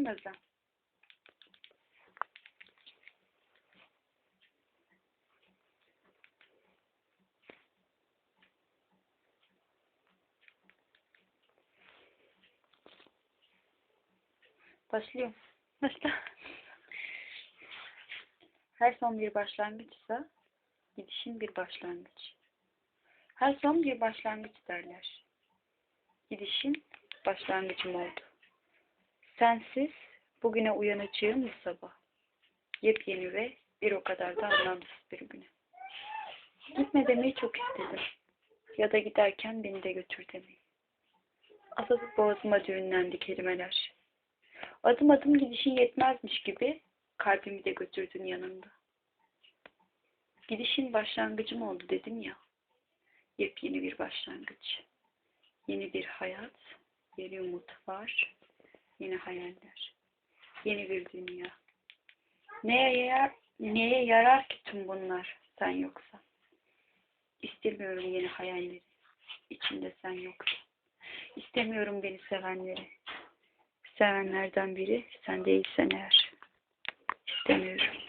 Özlem? Başlıyorum. Başla. Her son bir başlangıçsa gidişin bir başlangıç. Her son bir başlangıç derler. Gidişin başlangıcım oldu. Sensiz bugüne uyanacağım sabah. Yepyeni ve bir o kadar da anlamsız bir güne. Gitme demeyi çok istedim. Ya da giderken beni de götür demeyi. Atatürk boğazıma düğünlendi kelimeler. Adım adım gidişin yetmezmiş gibi kalbimi de götürdün yanında. Gidişin başlangıcım oldu dedim ya. Yepyeni bir başlangıç. Yeni bir hayat, yeni umut var, yeni hayaller, yeni bir dünya. Neye yarar, neye yarar ki tüm bunlar sen yoksa? İstemiyorum yeni hayalleri, içinde sen yoksa. İstemiyorum beni sevenleri. Sevenlerden biri sen değilsen eğer. İstemiyorum.